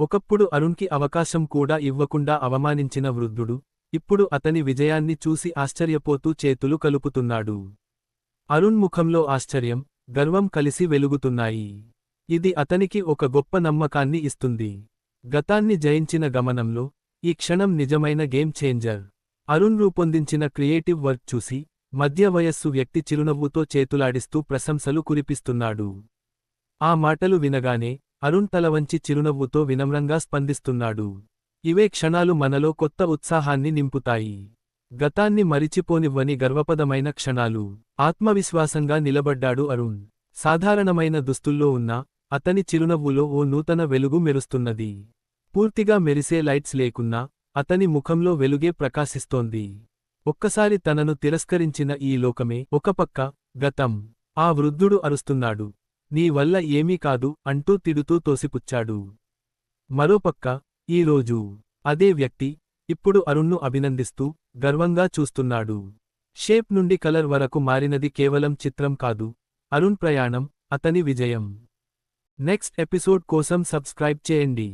ఒకప్పుడు అరుణ్కి అవకాశం కూడా ఇవ్వకుండా అవమానించిన వృద్ధుడు ఇప్పుడు అతని విజయాన్ని చూసి ఆశ్చర్యపోతూ చేతులు కలుపుతున్నాడు. అరుణ్ ముఖంలో ఆశ్చర్యం గర్వం కలిసి వెలుగుతున్నాయి. ఇది అతనికి ఒక గొప్ప నమ్మకాన్ని ఇస్తుంది. గతాన్ని జయించిన గమనంలో ఈ క్షణం నిజమైన గేమ్ చేంజర్. అరుణ్ రూపొందించిన క్రియేటివ్ వర్క్ చూసి మధ్య వయస్సు వ్యక్తి చిరునవ్వుతో చేతులాడిస్తూ ప్రశంసలు కురిపిస్తున్నాడు. ఆ మాటలు వినగానే అరుణ్ తలవంచి చిరునవ్వుతో వినమ్రంగా స్పందిస్తున్నాడు. ఇవే క్షణాలు మనలో కొత్త ఉత్సాహాన్ని నింపుతాయి. గతాన్ని మరిచిపోనివ్వని గర్వపదమైన క్షణాలు. ఆత్మవిశ్వాసంగా నిలబడ్డాడు అరుణ్. సాధారణమైన దుస్తుల్లో ఉన్న అతని చిరునవ్వులో ఓ నూతన వెలుగు మెరుస్తున్నది. పూర్తిగా మెరిసే లైట్స్ లేకున్నా అతని ముఖంలో వెలుగే ప్రకాశిస్తోంది. ఒక్కసారి తనను తిరస్కరించిన ఈ లోకమే ఒకపక్క గతం. ఆ వృద్ధుడు అరుస్తున్నాడు. నీ వల్ల ఏమీ కాదు అంటూ తిడుతూ తోసిపుచ్చాడు. మరోపక్క ఈరోజు అదే వ్యక్తి ఇప్పుడు అరుణ్ను అభినందిస్తూ గర్వంగా చూస్తున్నాడు. షేప్ నుండి కలర్ వరకు మారినది కేవలం చిత్రం కాదు అరుణ్ ప్రయాణం అతని విజయం. నెక్స్ట్ ఎపిసోడ్ కోసం సబ్స్క్రైబ్ చేయండి.